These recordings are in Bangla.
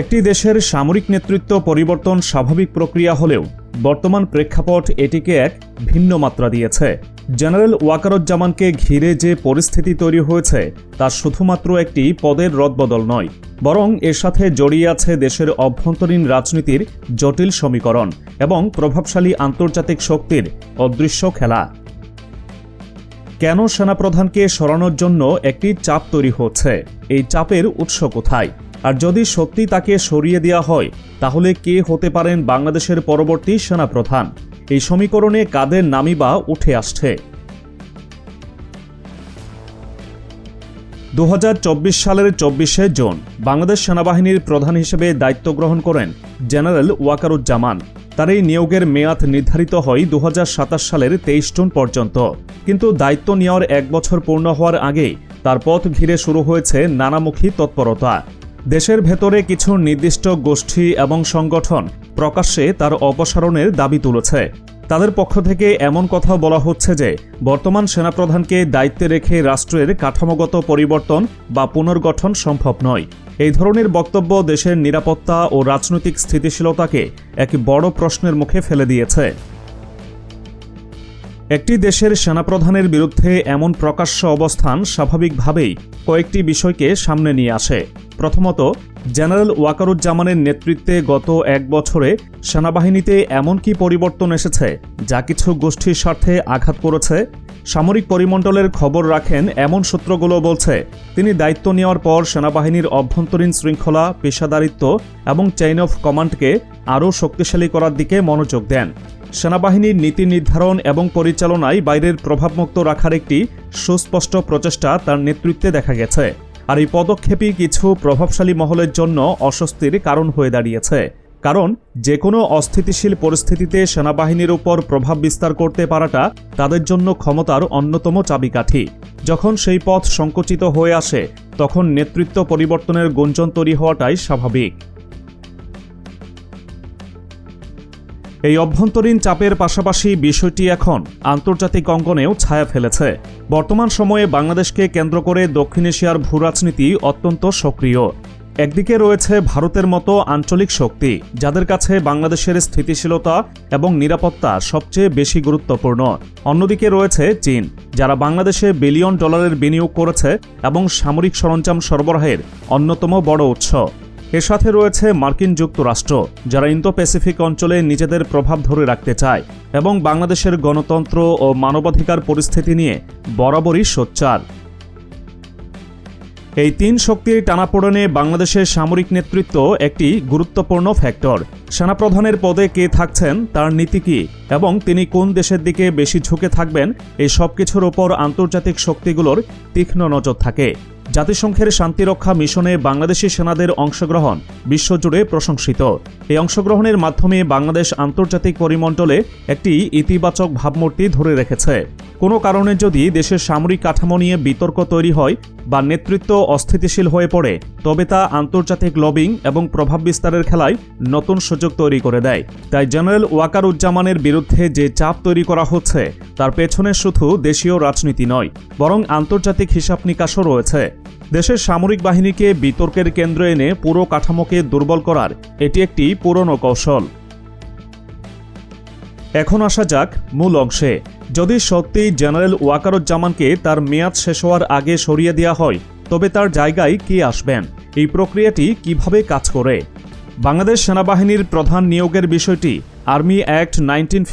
একটি দেশের সামরিক নেতৃত্ব পরিবর্তন স্বাভাবিক প্রক্রিয়া হলেও বর্তমান প্রেক্ষাপট এটিকে এক ভিন্ন মাত্রা দিয়েছে। জেনারেল ওয়াকারুজ্জামানকে ঘিরে যে পরিস্থিতি তৈরি হয়েছে, তা শুধুমাত্র একটি পদের রদবদল নয়, বরং এর সাথে জড়িয়ে আছে দেশের অভ্যন্তরীণ রাজনীতির জটিল সমীকরণ এবং প্রভাবশালী আন্তর্জাতিক শক্তির অদৃশ্য খেলা। কেন সেনাপ্রধানকে সরানোর জন্য একটি চাপ তৈরি হচ্ছে? এই চাপের উৎস কোথায়? আর যদি সত্যি তাকে সরিয়ে দেওয়া হয়, তাহলে কে হতে পারেন বাংলাদেশের পরবর্তী সেনাপ্রধান? এই সমীকরণে কাদের নামই বা উঠে আসছে? দু হাজার চব্বিশ সালের চব্বিশে জুন, বাংলাদেশ সেনাবাহিনীর প্রধান হিসেবে দায়িত্ব গ্রহণ করেন জেনারেল ওয়াকারুজ্জামান। তার এই নিয়োগের মেয়াদ নির্ধারিত হয় দু হাজার সাতাশ সালের তেইশ জুন পর্যন্ত। কিন্তু দায়িত্ব নেওয়ার এক বছর পূর্ণ হওয়ার আগেই তার পথ ঘিরে শুরু হয়েছে নানামুখী তৎপরতা। দেশের ভেতরে কিছু নির্দিষ্ট গোষ্ঠী এবং সংগঠন প্রকাশ্যে তার অপসারণের দাবি তুলেছে। তাদের পক্ষ থেকে এমন কথা বলা হচ্ছে যে, বর্তমান সেনাপ্রধানকে দায়িত্বে রেখে রাষ্ট্রের কাঠামোগত পরিবর্তন বা পুনর্গঠন সম্ভব নয়। এই ধরনের বক্তব্য দেশের নিরাপত্তা ও রাজনৈতিক স্থিতিশীলতাকে এক বড় প্রশ্নের মুখে ফেলে দিয়েছে। একটি দেশের সেনাপ্রধানের বিরুদ্ধে এমন প্রকাশ্য অবস্থান স্বাভাবিকভাবেই কয়েকটি বিষয়কে সামনে নিয়ে আসে। প্রথমত, জেনারেল ওয়াকারুজ্জামানের নেতৃত্বে গত এক বছরে সেনাবাহিনীতে এমন কি পরিবর্তন এসেছে, যা কিছু গোষ্ঠীর স্বার্থে আঘাত করেছে? সামরিক পরিমণ্ডলের খবর রাখেন এমন সূত্রগুলো বলছে, তিনি দায়িত্ব নেওয়ার পর সেনাবাহিনীর অভ্যন্তরীণ শৃঙ্খলা, পেশাদারিত্ব এবং চেইন অফ কমান্ডকে আরও শক্তিশালী করার দিকে মনোযোগ দেন। সেনাবাহিনীর নীতি নির্ধারণ এবং পরিচালনায় বাইরের প্রভাবমুক্ত রাখার একটি সুস্পষ্ট প্রচেষ্টা তার নেতৃত্বে দেখা গেছে। আর এই পদক্ষেপই কিছু প্রভাবশালী মহলের জন্য অস্বস্তির কারণ হয়ে দাঁড়িয়েছে। কারণ যে কোনো অস্থিতিশীল পরিস্থিতিতে সেনাবাহিনীর উপর প্রভাব বিস্তার করতে পারাটা তাদের জন্য ক্ষমতার অন্যতম চাবিকাঠি। যখন সেই পথ সংকুচিত হয়ে আসে, তখন নেতৃত্ব পরিবর্তনের গুঞ্জন তৈরি হওয়াটাই স্বাভাবিক। এই অভ্যন্তরীণ চাপের পাশাপাশি বিষয়টি এখন আন্তর্জাতিক অঙ্গনেও ছায়া ফেলেছে। বর্তমান সময়ে বাংলাদেশকে কেন্দ্র করে দক্ষিণ এশিয়ার ভূরাজনীতি অত্যন্ত সক্রিয়। একদিকে রয়েছে ভারতের মতো আঞ্চলিক শক্তি, যাদের কাছে বাংলাদেশের স্থিতিশীলতা এবং নিরাপত্তা সবচেয়ে বেশি গুরুত্বপূর্ণ। অন্যদিকে রয়েছে চীন, যারা বাংলাদেশে বিলিয়ন ডলারের বিনিয়োগ করেছে এবং সামরিক সরঞ্জাম সরবরাহের অন্যতম বড় উৎস। এর সাথে রয়েছে মার্কিন যুক্তরাষ্ট্র, যারা ইন্দো প্যাসিফিক অঞ্চলে নিজেদের প্রভাব ধরে রাখতে চায় এবং বাংলাদেশের গণতন্ত্র ও মানবাধিকার পরিস্থিতি নিয়ে বরাবরই সোচ্চার। এই তিন শক্তির টানাপোড়নে বাংলাদেশের সামরিক নেতৃত্ব একটি গুরুত্বপূর্ণ ফ্যাক্টর। সেনাপ্রধানের পদে কে থাকছেন, তার নীতি কী, এবং তিনি কোন দেশের দিকে বেশি ঝুঁকে থাকবেন, এই সব কিছুর ওপর আন্তর্জাতিক শক্তিগুলোর তীক্ষ্ণ নজর থাকে। জাতিসংঘের শান্তিরক্ষা মিশনে বাংলাদেশি সেনাদের অংশগ্রহণ বিশ্বজুড়ে প্রশংসিত। এই অংশগ্রহণের মাধ্যমে বাংলাদেশ আন্তর্জাতিক পরিমণ্ডলে একটি ইতিবাচক ভাবমূর্তি ধরে রেখেছে। কোনো কারণে যদি দেশের সামরিক কাঠামো নিয়ে বিতর্ক তৈরি হয় বা নেতৃত্ব অস্থিতিশীল হয়ে পড়ে, তবে তা আন্তর্জাতিক লবিং এবং প্রভাব বিস্তারের খেলায় নতুন সুযোগ তৈরি করে দেয়। তাই জেনারেল ওয়াকার উজ্জামানের বিরুদ্ধে যে চাপ তৈরি করা হচ্ছে, তার পেছনে শুধু দেশীয় রাজনীতি নয়, বরং আন্তর্জাতিক হিসাব নিকাশও রয়েছে। দেশের সামরিক বাহিনীকে বিতর্কের কেন্দ্র এনে পুরো কাঠামোকে দুর্বল করার এটি একটি পুরনো কৌশল। এখন আসা যাক মূল অংশে। যদি সত্যিই জেনারেল ওয়াকারুজ্জামানকে তার মেয়াদ শেষ হওয়ার আগে সরিয়ে দেওয়া হয়, তবে তার জায়গায় কে আসবেন? এই প্রক্রিয়াটি কীভাবে কাজ করে? বাংলাদেশ সেনাবাহিনীর প্রধান নিয়োগের বিষয়টি আর্মি অ্যাক্ট নাইনটিন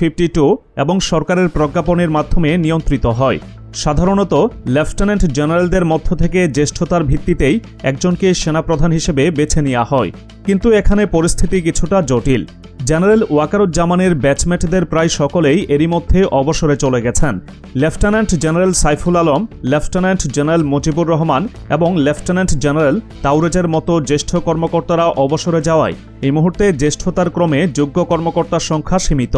এবং সরকারের প্রজ্ঞাপনের মাধ্যমে নিয়ন্ত্রিত হয়। সাধারণত লেফটেন্যান্ট জেনারেলদের মধ্য থেকে জ্যেষ্ঠতার ভিত্তিতেই একজনকে সেনাপ্রধান হিসেবে বেছে নেওয়া হয়। কিন্তু এখানে পরিস্থিতি কিছুটা জটিল। জেনারেল ওয়াকারুজ্জামানের ব্যাচমেটদের প্রায় সকলেই এরই মধ্যে অবসরে চলে গেছেন। Lieutenant general Saiful Alam, lieutenant general Mujibur Rahman এবং লেফটেন্যান্ট জেনারেল তাউরেজের মতো জ্যেষ্ঠ কর্মকর্তারা অবসরে যাওয়ায় এই মুহূর্তে জ্যেষ্ঠতার ক্রমে যোগ্য কর্মকর্তার সংখ্যা সীমিত।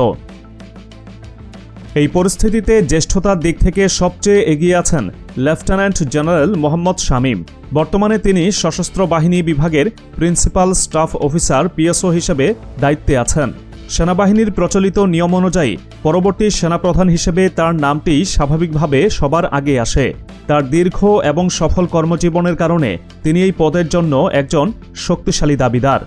এই পরিস্থিতিতে জ্যেষ্ঠতার দিক থেকে সবচেয়ে এগিয়ে আছেন লেফটেন্যান্ট জেনারেল মোহাম্মদ শামীম। বর্তমানে তিনি সশস্ত্র বাহিনী বিভাগের প্রিন্সিপাল স্টাফ অফিসার পিএসও হিসেবে দায়িত্বে আছেন। সেনাবাহিনীর প্রচলিত নিয়ম অনুযায়ী পরবর্তী সেনাপ্রধান হিসেবে তার নামটি স্বাভাবিকভাবে সবার আগে আসে। তার দীর্ঘ এবং সফল কর্মজীবনের কারণে তিনি এই পদের জন্য একজন শক্তিশালী দাবিদার।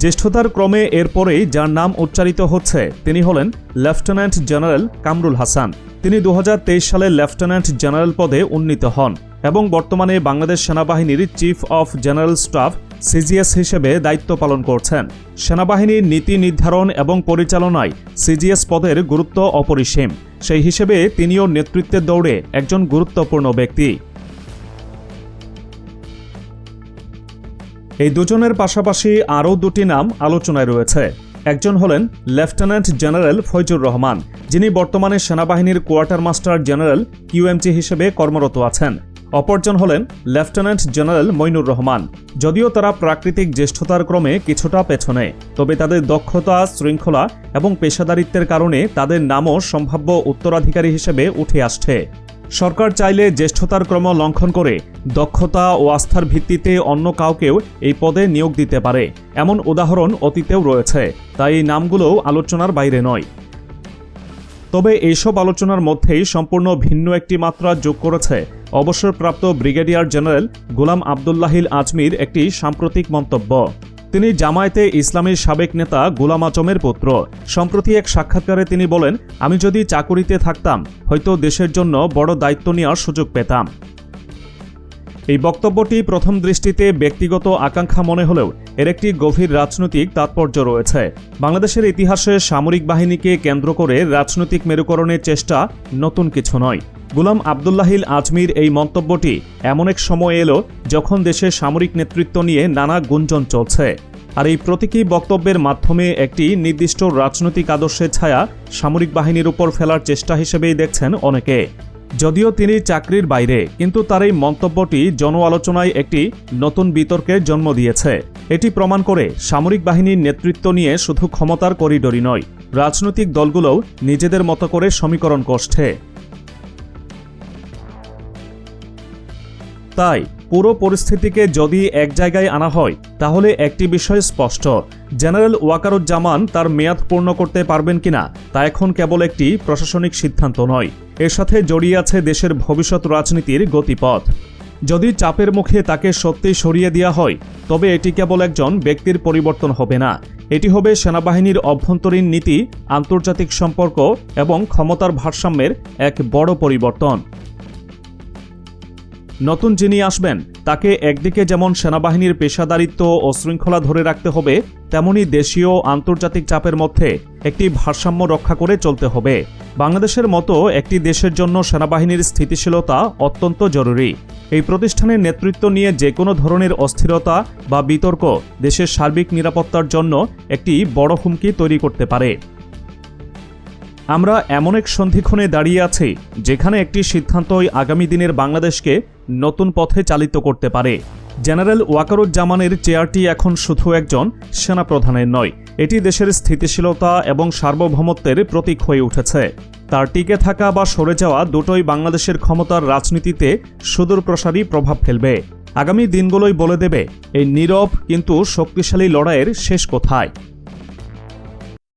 জ্যেষ্ঠতার ক্রমে এরপরেই যার নাম উচ্চারিত হচ্ছে, তিনি হলেন লেফটেন্যান্ট জেনারেল কামরুল হাসান। তিনি দু হাজার তেইশ সালে লেফটেন্যান্ট জেনারেল পদে উন্নীত হন এবং বর্তমানে বাংলাদেশ সেনাবাহিনীর chief of general staff CGS হিসেবে দায়িত্ব পালন করছেন। সেনাবাহিনীর নীতি নির্ধারণ এবং পরিচালনায় সিজিএস পদের গুরুত্ব অপরিসীম। সেই হিসেবে তিনিও নেতৃত্বের দৌড়ে একজন গুরুত্বপূর্ণ ব্যক্তি। এই দুজনের পাশাপাশি আরও দুটি নাম আলোচনায় রয়েছে। একজন হলেন লেফটেন্যান্ট জেনারেল ফৈজুর রহমান, যিনি বর্তমানে সেনাবাহিনীর কোয়ার্টার মাস্টার জেনারেল কিউএমটি হিসেবে কর্মরত আছেন। অপরজন হলেন লেফটেন্যান্ট জেনারেল মইনুর রহমান, যদিও তারা প্রাকৃতিক জ্যেষ্ঠতার ক্রমে কিছুটা পেছনে, তবে তাদের দক্ষতা, শৃঙ্খলা এবং পেশাদারিত্বের কারণে তাদের নামও সম্ভাব্য উত্তরাধিকারী হিসেবে উঠে আসছে। সরকার চাইলে জ্যেষ্ঠতার ক্রম লঙ্ঘন করে দক্ষতা ও আস্থার ভিত্তিতে অন্য কাউকেও এই পদে নিয়োগ দিতে পারে। এমন উদাহরণ অতীতেও রয়েছে, তাই এই নামগুলোও আলোচনার বাইরে নয়। তবে এইসব আলোচনার মধ্যেই সম্পূর্ণ ভিন্ন একটি মাত্রা যোগ করেছে অবসরপ্রাপ্ত ব্রিগেডিয়ার জেনারেল গোলাম আবদুল্লাহিল আজমির একটি সাম্প্রতিক মন্তব্য। তিনি জামায়াতে ইসলামীর সাবেক নেতা গোলাম আচমের পুত্র। সম্প্রতি এক সাক্ষাৎকারে তিনি বলেন, আমি যদি চাকুরিতে থাকতাম, হয়তো দেশের জন্য বড় দায়িত্ব নেওয়ার সুযোগ পেতাম। এই বক্তব্যটি প্রথম দৃষ্টিতে ব্যক্তিগত আকাঙ্ক্ষা মনে হলেও এর একটি গভীর রাজনৈতিক তাৎপর্য রয়েছে। বাংলাদেশের ইতিহাসে সামরিক বাহিনীকে কেন্দ্র করে রাজনৈতিক মেরুকরণের চেষ্টা নতুন কিছু নয়। গুলাম আবদুল্লাহিল আজমির এই মন্তব্যটি এমন এক সময় এলো যখন দেশে সামরিক নেতৃত্ব নিয়ে নানা গুঞ্জন চলছে। আর এই প্রতীকী বক্তব্যের মাধ্যমে একটি নির্দিষ্ট রাজনৈতিক আদর্শের ছায়া সামরিক বাহিনীর উপর ফেলার চেষ্টা হিসেবেই দেখছেন অনেকে। যদিও তিনি চাকরির বাইরে, কিন্তু তার এই মন্তব্যটি জন আলোচনায় একটি নতুন বিতর্কের জন্ম দিয়েছে। এটি প্রমাণ করে সামরিক বাহিনীর নেতৃত্ব নিয়ে শুধু ক্ষমতার করিডোরই নয়, রাজনৈতিক দলগুলোও নিজেদের মতো করে সমীকরণ করছে তাই পুরো পরিস্থিতিকে যদি এক জায়গায় আনা হয়, তাহলে একটি বিষয় স্পষ্ট। জেনারেল ওয়াকারুজ্জামান তার মেয়াদ পূর্ণ করতে পারবেন কিনা, তা এখন কেবল একটি প্রশাসনিক সিদ্ধান্ত নয়। এর সাথে জড়িয়ে আছে দেশের ভবিষ্যৎ রাজনীতির গতিপথ। যদি চাপের মুখে তাকে সত্যি সরিয়ে দেওয়া হয়, তবে এটি কেবল একজন ব্যক্তির পরিবর্তন হবে না। এটি হবে সেনাবাহিনীর অভ্যন্তরীণ নীতি, আন্তর্জাতিক সম্পর্ক এবং ক্ষমতার ভারসাম্যের এক বড় পরিবর্তন। নতুন যিনি আসবেন, তাকে একদিকে যেমন সেনাবাহিনীর পেশাদারিত্ব ও শৃঙ্খলা ধরে রাখতে হবে, তেমনি দেশীয় আন্তর্জাতিক চাপের মধ্যে একটি ভারসাম্য রক্ষা করে চলতে হবে। বাংলাদেশের মতো একটি দেশের জন্য সেনাবাহিনীর স্থিতিশীলতা অত্যন্ত জরুরি। এই প্রতিষ্ঠানের নেতৃত্ব নিয়ে যে কোনো ধরনের অস্থিরতা বা বিতর্ক দেশের সার্বিক নিরাপত্তার জন্য একটি বড় হুমকি তৈরি করতে পারে। আমরা এমন এক সন্ধিক্ষণে দাঁড়িয়ে আছি, যেখানে একটি সিদ্ধান্তই আগামী দিনের বাংলাদেশকে নতুন পথে চালিত করতে পারে। জেনারেল ওয়াকারুজ্জামানের চেয়ারটি এখন শুধু একজন সেনাপ্রধানের নয়, এটি দেশের স্থিতিশীলতা এবং সার্বভৌমত্বের প্রতীক হয়ে উঠেছে। তার টিকে থাকা বা সরে যাওয়া দুটোই বাংলাদেশের ক্ষমতার রাজনীতিতে সুদূরপ্রসারী প্রভাব ফেলবে। আগামী দিনগুলোই বলে দেবে, এই নীরব কিন্তু শক্তিশালী লড়াইয়ের শেষ কোথায়।